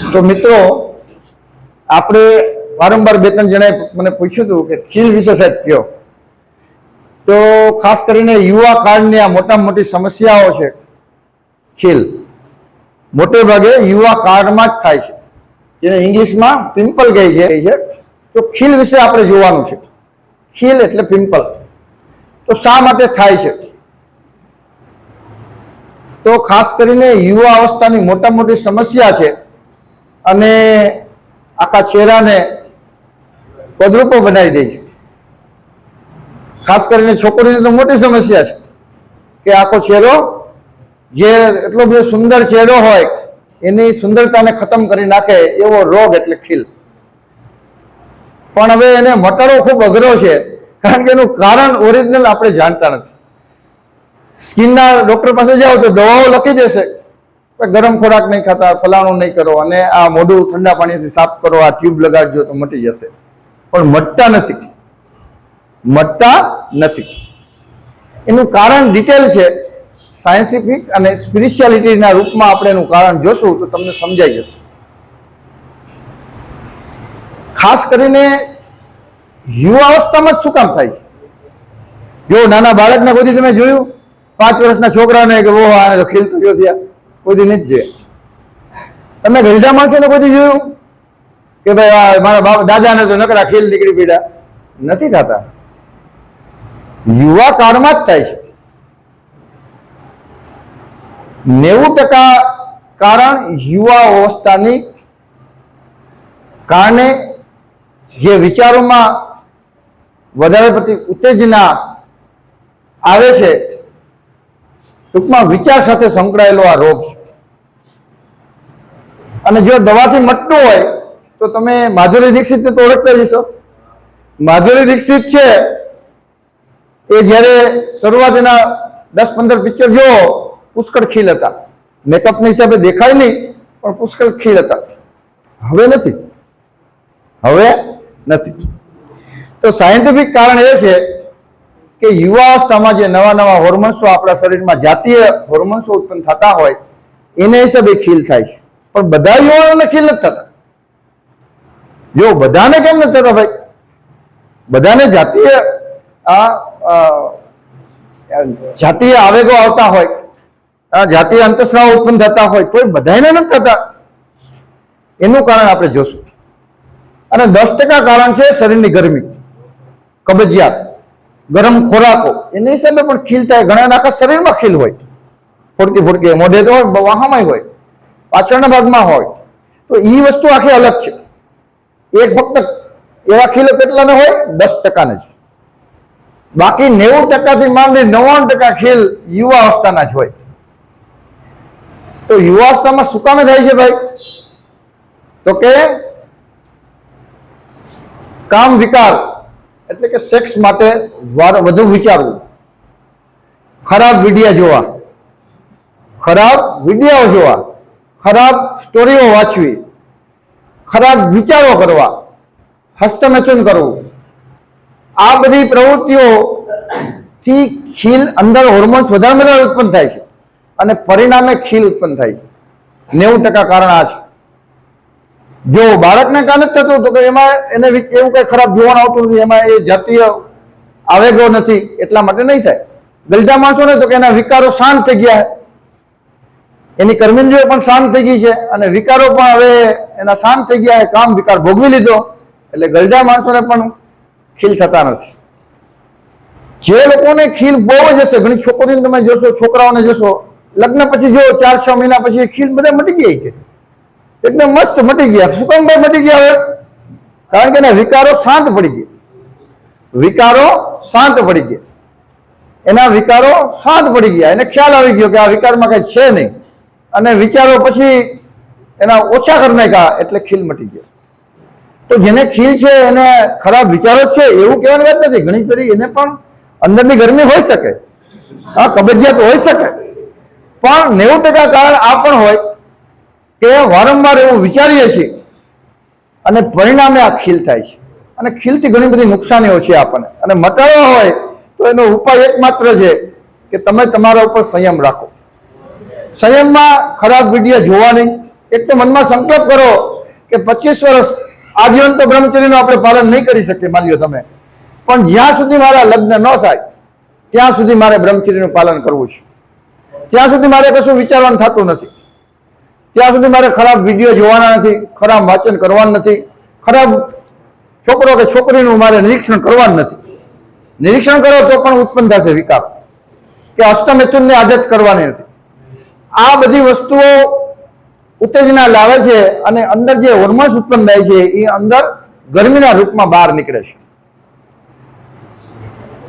તો મિત્રો, આપણે વારંવાર બે ત્રણ જણાએ મને પૂછ્યું હતું કે ખીલ વિશે સાહેબ કયો. તો ખાસ કરીને યુવા કાળની આ મોટામાં મોટી સમસ્યાઓ છે ખીલ. મોટે ભાગે યુવા કાળમાં જ થાય છે. જેને ઇંગ્લિશમાં પિમ્પલ કહે છે. તો ખીલ વિશે આપણે જોવાનું છે. ખીલ એટલે પિમ્પલ. તો શા માટે થાય છે? તો ખાસ કરીને યુવા અવસ્થાની મોટા મોટી સમસ્યા છે. અને આખા ચહેરાને પદરૂપો બનાવી દે છે. ખાસ કરીને છોકરીની તો મોટી સમસ્યા છે કે આખો ચહેરો જે એટલો બધો સુંદર ચહેરો હોય, એની સુંદરતાને ખતમ કરી નાખે એવો રોગ એટલે ખીલ. પણ હવે એને મટાડવો ખૂબ અઘરો છે, કારણ કે એનું કારણ ઓરિજિનલ આપણે જાણતા નથી. સ્કિનના ડોક્ટર પાસે જાઓ તો દવાઓ લખી દેશે. ગરમ ખોરાક નહીં ખાતા, ફલાણું નહીં કરો અને આ મોઢું ઠંડા પાણીથી સાફ કરો, આ ટ્યુબ લગાડજો તો મટી જશે. પણ મટતા નથી. મટતા નથી. એનું કારણ ડિટેલ છે. સાયન્ટિફિક અને સ્પિરિચ્યુઆલિટીના રૂપમાં આપણે એનું કારણ જોશું તો તમને સમજાઈ જશે. ખાસ કરીને યુવા અવસ્થામાં જ શું કામ થાય છે? જો નાના બાળકને કોઈ દી તમે જોયું? પાંચ વર્ષના છોકરાને કે, ઓહો, આને તો ખીલ જો થયા કોઈ નથી જોયા. તમે ગરડા માણસોને કોઈ દી જોયું? કે ભાઈ, આ મારા બાપ દાદાને તો નકરા ખીલ નીકળી પીડા નથી થતા. યુવા કાળમાં જ થાય છે. નેવું ટકા કારણ યુવા અવસ્થાની કારણે જે વિચારોમાં વધારે પડતી ઉત્તેજના આવે છે ટૂંકમાં વિચાર સાથે સંકળાયેલો આ રોગ અને જો દવાથી મટતું હોય, તો તમે માધુરી દીક્ષિતને તો ઓળખતા જશો માધુરી દીક્ષિત છે, એ જ્યારે શરૂઆત એના દસ પંદર પિક્ચર જો પુષ્કળ ખીલ હતા. મેકઅપના હિસાબે દેખાય નહીં, પણ પુષ્કળ ખીલ હતા. હવે નથી. હવે નથી. તો સાયન્ટિફિક કારણ એ છે કે યુવાવસ્થામાં જે નવા નવા હોર્મોન્સો આપણા શરીરમાં જાતીય હોર્મોન્સો ઉત્પન્ન થતા હોય, એને હિસાબે ખીલ થાય છે. પણ બધા યુવાનોને ખીલ નથી થતા. જો બધાને કેમ નથી થતા ભાઈ? બધાને જાતીય, આ જાતીય આવેગો આવતા હોય જાતીય અંતસ્રાવ ઉત્પન્ન થતા હોય કોઈ બધાને નથી થતા. એનું કારણ આપણે જોશું. અને દસ ટકા કારણ છે શરીરની ગરમી, કબજિયાત. ગરમ ખોરાકો. એની હિસાબે પણ ખીલ થાય. ઘણા આખા શરીરમાં ખીલ હોય. ફોડકી ફોડકી મોઢે તો હોય વાહામાં હોય. પાછળના ભાગમાં હોય. તો એ વસ્તુ આખી અલગ છે. એક ફક્ત એવા ખીલો કેટલાને હોય? દસ ટકાને જ. બાકી નેવું ટકાથી માંડી નવ્વાણું ટકા ખીલ યુવા અવસ્થાના જ હોય. તો યુવા અવસ્થામાં શું કામે થાય છે ભાઈ? તો કે કામ વિકાર. એટલે કે સેક્સ માટે વધુ વિચારવું. ખરાબ વિડીયા જોવા. ખરાબ વિડીયાઓ જોવા. ખરાબ સ્ટોરીઓ વાંચવી. ખરાબ વિચારો કરવા. હસ્તમેચન કરવું. આ બધી પ્રવૃત્તિઓથી ખીલ અંદર હોર્મોન્સ વધારે વધારે ઉત્પન્ન થાય છે. અને પરિણામે ખીલ ઉત્પન્ન થાય છે. નેવું ટકા કારણ આ છે. જો બાળકને કારણે જ થતું તો કે એમાં એને એવું કઈ ખરાબ જોવાનું આવતું નથી. એમાં એ જાતીય આવેગો નથી. એટલા માટે નહીં થાય. ગલજા માણસોને તો કે એના વિકારો શાંત થઈ ગયા એની કર્મેન્દ્રિયો પણ શાંત થઈ ગઈ છે અને વિકારો પણ હવે એના શાંત થઈ ગયા કામ વિકાર ભોગવી લીધો. એટલે ગલજા માણસોને પણ ખીલ થતા નથી. જે લોકોને ખીલ બહુ જ હશે, ઘણી છોકરીઓને તમે જોશો, છોકરાઓને જોશો, લગ્ન પછી જો ચાર છ મહિના પછી ખીલ બધા મટી ગઈ છે. એકદમ મસ્ત મટી ગયા. શું મટી ગયા હવે. કારણ કે એના વિકારો શાંત પડી ગયા. વિકારો શાંત પડી ગયા. એના વિકારો શાંત પડી ગયા. એને ખ્યાલ આવી ગયો કે આ વિકારમાં કઈ છે નહીં. અને વિચારો પછી એના ઓછા કરી નાખ્યા, એટલે ખીલ મટી ગયો. તો જેને ખીલ છે, એને ખરાબ વિચારો છે, એવું કહેવાની વાત નથી. ઘણી ફરી એને પણ અંદરની ગરમી હોઈ શકે. આ કબજિયાત હોઈ શકે. પણ નેવું ટકા કારણ આ પણ હોય. કે વારંવાર એવું વિચારીએ છીએ. અને પરિણામે આ ખીલ થાય છે. અને ખીલથી ઘણી બધી નુકસાનીઓ છે આપણને. અને મટાડવા હોય તો એનો ઉપાય એકમાત્ર છે કે તમે તમારા ઉપર સંયમ રાખો. સંયમમાં ખરાબ વીડિયો જોવા નહીં. એક તો મનમાં સંકલ્પ કરો કે પચીસ વર્ષ આજીવન તો બ્રહ્મચર્યનું આપણે પાલન નહીં કરી શકીએ, માની લો તમે. પણ જ્યાં સુધી મારા લગ્ન ન થાય, ત્યાં સુધી મારે બ્રહ્મચર્યનું પાલન કરવું છે. ત્યાં સુધી મારે કશું વિચારવાનું થતું નથી. ત્યાં સુધી મારે ખરાબ વીડિયો જોવાના નથી, ખરાબ વાંચન કરવાનું નથી, ખરાબ છોકરો કે છોકરીનું મારે નિરીક્ષણ કરવાનું નથી. નિરીક્ષણ કરો તો પણ ઉત્પન્ન થશે વિકાર. કે અષ્ટમિથુનની આદત કરવાની નથી. આ બધી વસ્તુઓ ઉત્તેજના લાવે છે અને અંદર જે હોર્મોન્સ ઉત્પન્ન થાય છે, એ અંદર ગરમીના રૂપમાં બહાર નીકળે છે.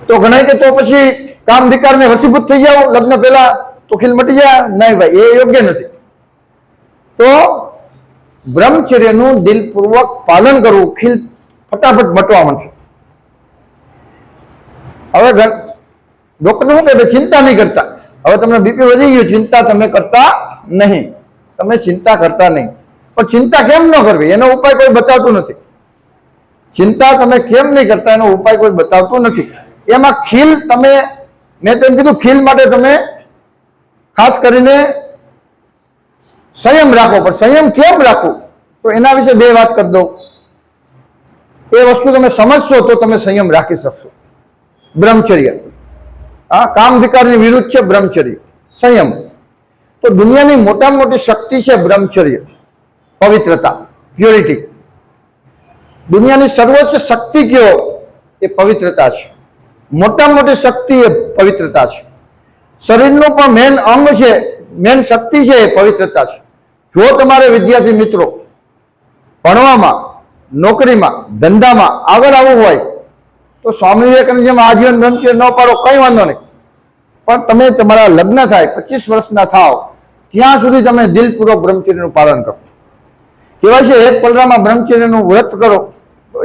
તો ગણાય કે તો પછી કામ વિકારને વસીભૂત થઈ જાવ લગ્ન પહેલા તો ખીલ મટી જાય, નહીં ભાઈ, એ યોગ્ય નથી. તો બ્રહ્મચર્યનું દિલપૂર્વક પાલન કરવું ખીલ ફટાફટ મટવા મળશે હવે ડોક્ટર શું કહે ચિંતા નહીં કરતા. હવે તમને બીપી વધી ગયું, ચિંતા તમે કરતા નહીં. તમે ચિંતા કરતા નહીં. પણ ચિંતા કેમ ન કરવી? એનો ઉપાય કોઈ બતાવતું નથી. ચિંતા તમે કેમ નહીં કરતા? એનો ઉપાય કોઈ બતાવતું નથી. એમાં ખીલ તમે, મેં તેમ કીધું, ખીલ માટે તમે ખાસ કરીને સંયમ રાખો, પણ સંયમ કેમ રાખવું તો એના વિશે બે વાત કરી દઉં. એ વસ્તુ તમે સમજશો તો તમે સંયમ રાખી શકશો. બ્રહ્મચર્ય. આ કામ વિકારની વિરુદ્ધ છે બ્રહ્મચર્ય. સંયમ. તો દુનિયાની મોટામાં મોટી શક્તિ છે બ્રહ્મચર્ય. પવિત્રતા. પ્યોરિટી. દુનિયાની સર્વોચ્ચ શક્તિ કયો? એ પવિત્રતા છે. મોટામાં મોટી શક્તિ એ પવિત્રતા છે. શરીરનું પણ મેન અંગ છે મેન શક્તિ છે એ પવિત્રતા છે. જો તમારે વિદ્યાર્થી મિત્રો ભણવામાં, નોકરીમાં, ધંધામાં આગળ આવવું હોય, તો સ્વામી વિવેકાનંદ જેમ આજીવન બ્રહ્મચર્ય ન પાડો, કંઈ વાંધો નહીં. પણ તમે તમારા લગ્ન થાય, પચીસ વર્ષના થાવ ત્યાં સુધી તમે દિલપૂર્વક બ્રહ્મચર્યનું પાલન કરો. કહેવાય છે, એક પલરામાં બ્રહ્મચર્યનું વ્રત કરો,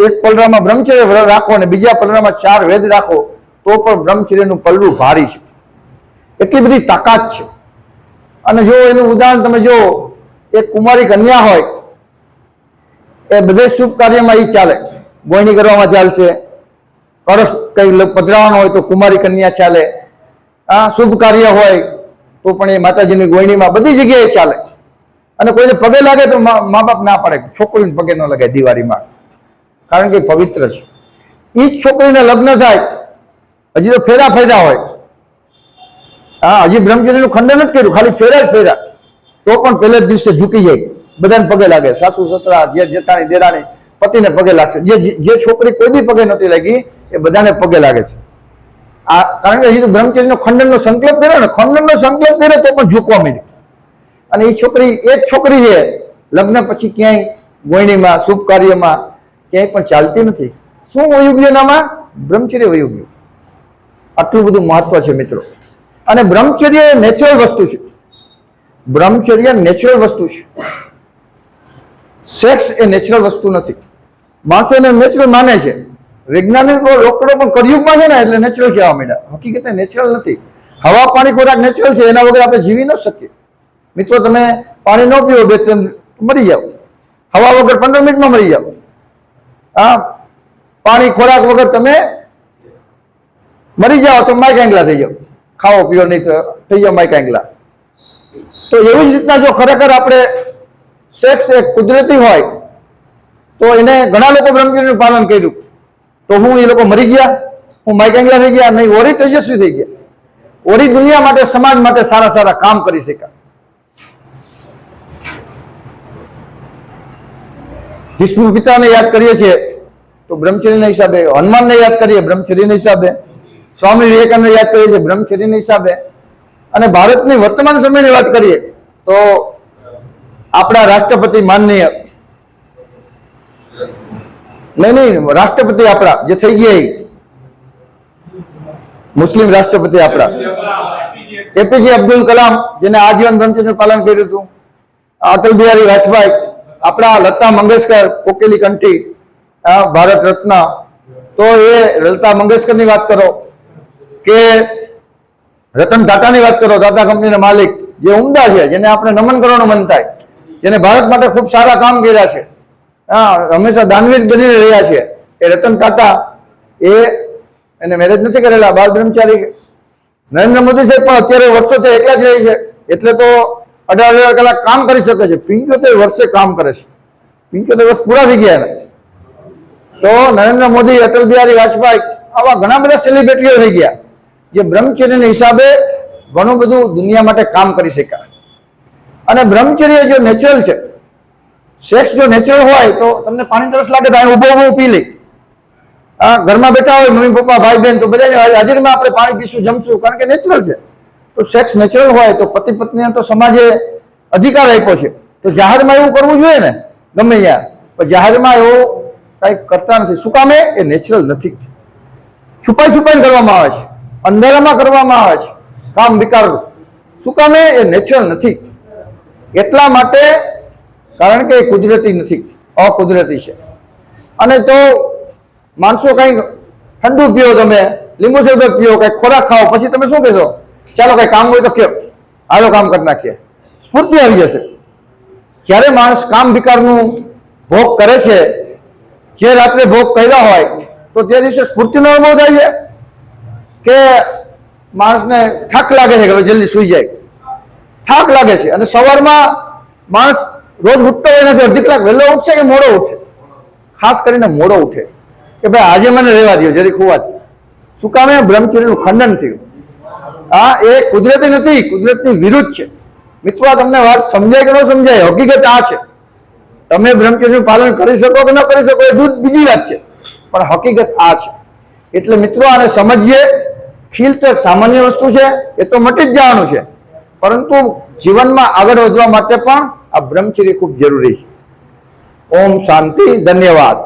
એક પલરામાં બ્રહ્મચર્ય વ્રત રાખો અને બીજા પલરામાં ચાર વેદ રાખો, તો પણ બ્રહ્મચર્યનું પલરું ભારી છે. એટલી બધી તાકાત છે. અને જો એનું ઉદાહરણ તમે જો, એક કુમારી કન્યા હોય, એ બધે શુભ કાર્યમાં એ ચાલે. ગોયણી કરવામાં ચાલશે. કળશ કઈ પધરાવાનો હોય તો કુમારી કન્યા ચાલે. આ શુભ કાર્ય હોય તો પણ એ માતાજીની ગોયણીમાં બધી જગ્યાએ ચાલે. અને કોઈને પગે લાગે તો મા બાપ ના પાડે. છોકરીને પગે ન લગાય દિવાળીમાં. કારણ કે પવિત્ર છે. એ જ છોકરીને લગ્ન થાય. હજી તો ફેરા ફેરા હોય. હા હજી બ્રહ્મચર્યનું ખંડન નથી કર્યું, ખાલી ફેરા જ ફેરા. તો પણ પહેલે જ દિવસે ઝૂકી જાય. બધાને પગે લાગે. સાસુ, સસરા જે જેઠાણી, દેરાણી, પતિને પગે લાગશે. જે જે છોકરી કોઈ બી પગે નથી લાગી, એ બધાને પગે લાગે છે. આ, કારણ કે હજી તો બ્રહ્મચર્યનો ખંડનનો સંકલ્પ કર્યો ને, ખંડનનો સંકલ્પ કર્યો તો પણ ઝૂકવા માંડ્યું. અને એ છોકરી એક છોકરી છે. લગ્ન પછી ક્યાંય ગોયણીમાં, શુભ કાર્યમાં ક્યાંય પણ ચાલતી નથી. શું વયું ગયું એનામાં બ્રહ્મચર્ય વયું ગયું આટલું બધું મહત્વ છે, મિત્રો. અને બ્રહ્મચર્ય એ નેચરલ વસ્તુ છે. બ્રહ્મચર્ય નેચરલ વસ્તુ છે. સેક્સ એ નેચરલ વસ્તુ નથી. માણસો એને નેચરલ માને છે. વૈજ્ઞાનિકો ડોક્ટરો પણ કળિયુગમાં છે ને, એટલે નેચરલ કહેવા માંડ્યા. હકીકતે નેચરલ નથી. હવા પાણી ખોરાક નેચરલ છે, એના વગર આપણે જીવી ન શકીએ. મિત્રો, તમે પાણી ન પીવો, બે ત્રણ મરી જાઓ. હવા વગર પંદર મિનિટમાં મરી જાઓ. હા પાણી ખોરાક વગર તમે મરી જાઓ, તો માઇક એંગલા થઈ જાઓ. ખાવો પીઓ નહીં તો થઈ જાઓ માય કાંગલા તો એવી જ રીતના જો ખરેખર આપણે સેક્સ એક કુદરતી હોય, તો એને ઘણા લોકો બ્રહ્મચર્યનું પાલન કર્યું. તો હું એ લોકો મરી ગયા, હું માય કાંગલા થઈ ગયા નહીં ઓરી તેજસ્વી થઈ ગયા. ઓરી દુનિયા માટે, સમાજ માટે સારા સારા કામ કરી શક્યા. વિષ્ણુ પિતાને યાદ કરીએ છીએ, તો બ્રહ્મચર્યના હિસાબે, હનુમાનને યાદ કરીએ, બ્રહ્મચર્યના હિસાબે સ્વામી વિવેકાનંદ યાદ કરીએ છીએ, બ્રહ્મચર્યના હિસાબે. અને ભારતની વર્તમાન સમયની વાત કરીએ, તો આપણા રાષ્ટ્રપતિ માનનીય, નહીં નહીં, રાષ્ટ્રપતિ આપણા, જે થઈ ગયા મુસ્લિમ રાષ્ટ્રપતિ આપણા. એપીજે અબ્દુલ કલામ, જેને આજીવન બ્રહ્મચર્યનું પાલન કર્યું હતું. અટલ બિહારી વાજપેયી, આપણા લતા મંગેશકર, કોકેલી કંઠી ભારત રત્ન. તો એ લતા મંગેશકરની વાત કરો. કે રતન ટાટાની વાત કરો, ટાટા કંપનીના માલિક, જે ઉમદા છે, જેને આપણે નમન કરવાનું મન થાય, જેને ભારત માટે ખૂબ સારા કામ કર્યા છે. હા, હંમેશા દાનવીર બનીને રહ્યા છે. એ રતન ટાટા એ એને મેરેજ નથી કરેલા, બાળ બ્રહ્મચારી નરેન્દ્ર મોદી સાહેબ પણ અત્યારે વર્ષોથી એકલા જ રહી છે. એટલે તો અઢાર હજાર કલાક કામ કરી શકે છે. પિંચોતેર વર્ષે કામ કરે છે. પિંચોતેર વર્ષ પૂરા થઈ ગયા તો નરેન્દ્ર મોદી, અટલ બિહારી વાજપેયી આવા ઘણા બધા સેલિબ્રિટીઓ થઈ ગયા. જે બ્રહ્મચર્યના હિસાબે ઘણું બધું દુનિયા માટે કામ કરી શક્યા. અને બ્રહ્મચર્ય જો નેચરલ છે સેક્સ જો નેચરલ હોય તો તમને પાણી તરસ લાગે તો ઊભો ઊભો પી લે. આ ઘરમાં બેઠા હોય, મમ્મી, પપ્પા, ભાઈ બહેન તો બધાની હાજરીમાં આપણે પાણી પીશું, જમશું, કારણ કે નેચરલ છે. તો સેક્સ નેચરલ હોય તો પતિ પત્નીને તો સમાજે અધિકાર આપ્યો છે. તો જાહેરમાં એવું કરવું જોઈએ ને? ગમે ત્યાં. પણ જાહેરમાં એવું કંઈક કરતા નથી. શું કામે એ? નેચરલ નથી. છુપાઈ છુપાઈને કરવામાં આવે છે. અંધારામાં કરવામાં આવે છે. કામ વિકાર શું કામે એ? નેચરલ નથી. એટલા માટે કારણ કે એ કુદરતી નથી. અકુદરતી છે. અને તો માણસો કંઈ ઠંડુ પીઓ તમે લીંબુ શરબત પીઓ કંઈક ખોરાક ખાઓ, પછી તમે શું કહેશો? ચાલો કંઈ કામ હોય તો કે હાલો કામ કરી નાખીએ. સ્ફૂર્તિ આવી જશે. જ્યારે માણસ કામ વિકારનું ભોગ કરે છે, જે રાત્રે ભોગ કર્યા હોય, તો તે દિવસે સ્ફૂર્તિનો અનુભવ થાય છે. કે માણસને થાક લાગે છે કે જલ્દી સૂઈ જાય. થાક લાગે છે. અને સવારમાં માણસ રોજ ઉઠતો હોય નથી અડધી કલાક વહેલો ઉઠશે કે મોડો ઉઠશે? ખાસ કરીને મોડો ઉઠે. કે ભાઈ આજે મને રહેવા દો જરી ખોવાથી શું કામે બ્રહ્મચર્યનું ખંડન થયું. આ એ કુદરતી નથી, કુદરતની વિરુદ્ધ છે. મિત્રો તમને વાત સમજાય કે ન સમજાય, હકીકત આ છે. તમે બ્રહ્મચર્યનું પાલન કરી શકો કે ન કરી શકો એ દૂધ બીજી વાત છે. પણ હકીકત આ છે. એટલે મિત્રો, આને સમજીએ. ખીલ તો સામાન્ય વસ્તુ છે, એ તો મટી જ જવાનું છે. પરંતુ જીવનમાં આગળ વધવા માટે પણ આ બ્રહ્મચર્ય ખૂબ જરૂરી છે. ઓમ શાંતિ, ધન્યવાદ.